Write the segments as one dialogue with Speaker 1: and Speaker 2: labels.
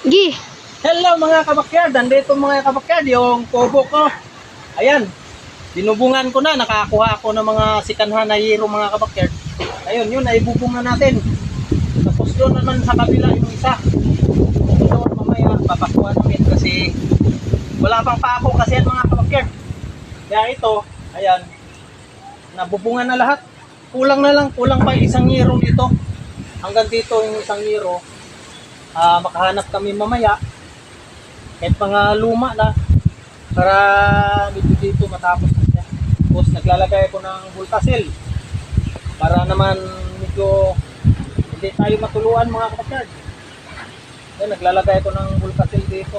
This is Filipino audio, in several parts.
Speaker 1: Gi.
Speaker 2: Hello mga kabakyard, nandito mga kabakyard yung kubo ko. Ayan, binubungan ko na, nakakuha ako ng mga sikanhan na hero mga kabakyard. Ayun, yun, naibubungan natin. Tapos doon naman sa kabila yung isa. Doon mamaya, papakuha namin kasi wala pang pako kasi yan mga kabakyard. Kaya ito, ayan, nabubungan na lahat. Kulang na lang, kulang pa isang hero dito. Hanggang dito yung isang hero. Ah, makahanap kami mamaya kahit mga luma na para medyo dito matapos na siya. Tapos naglalagay ako ng bultasil para naman medyo hindi tayo matuluan mga kapatid. Yan, naglalagay ako ng bultasil dito.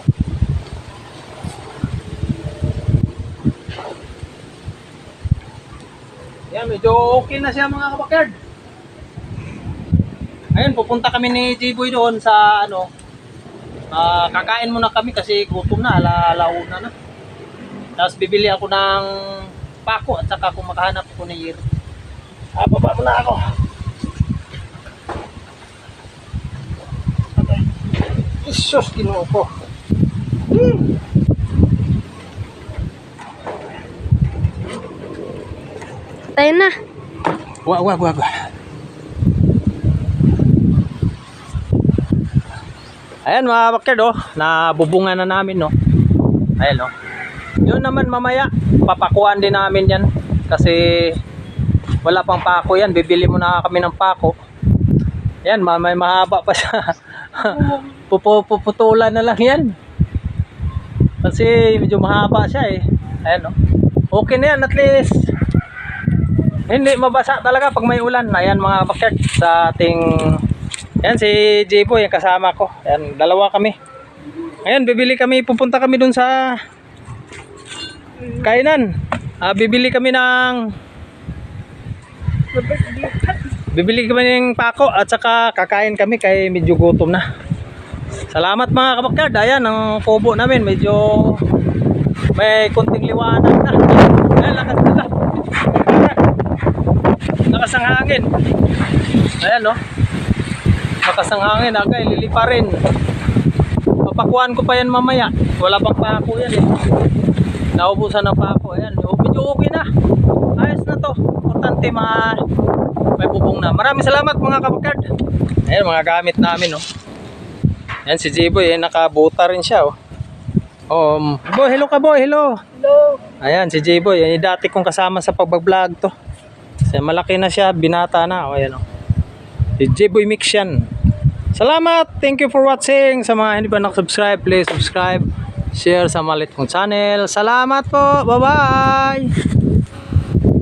Speaker 2: Yan, medyo okay na siya mga kapatid. Ayun, pupunta kami ni Jiboy doon sa ano, Ah, kakain muna kami kasi gutom na, ala alauna na. Tapos bibili ako ng pako at saka kung makahanap ako ng year. Ah, baba muna ako. Okay. Isos, kinuha ko. Hmm.
Speaker 1: Tayo na.
Speaker 2: Wag, wag, wag. Ayan mga bakerd oh, nabubungan na namin no. Ayan oh. Yun naman mamaya, papakuan din namin yan. Kasi wala pang pako yan, bibili muna kami ng pako. Yan, mamay mahaba pa siya. Pupu- Puputulan na lang yan. Kasi medyo mahaba siya eh. Ayan oh. Okay na yan at least. Hindi mabasa talaga pag may ulan. Ayan mga bakerd sa ating yan si Jepo yung kasama ko. Yan dalawa kami. Ngayon bibili kami pupunta kami dun sa kainan. Ah, bibili kami ng Bibili kami ng pako at saka kakain kami kay medyo gutom na. Salamat mga kabakyard. Ayan ang kubo namin medyo may konting liwanag na. Ayan lakas na. Lakas ang hangin. Ayan no. Lakas ang hangin. Agay lilipa rin. Papakuan ko pa yan mamaya. Wala pang pako yan eh. Naubusan ng pako. Ayan. O, Medyo okay na. Ayos na to. Importante mga may bubong na. Maraming salamat mga kapakard. Ayan mga gamit namin oh. Ayan si Jiboy. Eh, nakabuta rin siya oh. Um, boy, hello ka boy, hello.
Speaker 1: Hello.
Speaker 2: Ayan, si J-Boy. Yan yung dati kong kasama sa pagbablog to. Kasi malaki na siya, binata na. O, ayan o. Si J-Boy Mix yan. Salamat! Thank you for watching. Sa mga hindi pa nakasubscribe, please subscribe. Share sa malit kong channel. Salamat po! Bye-bye!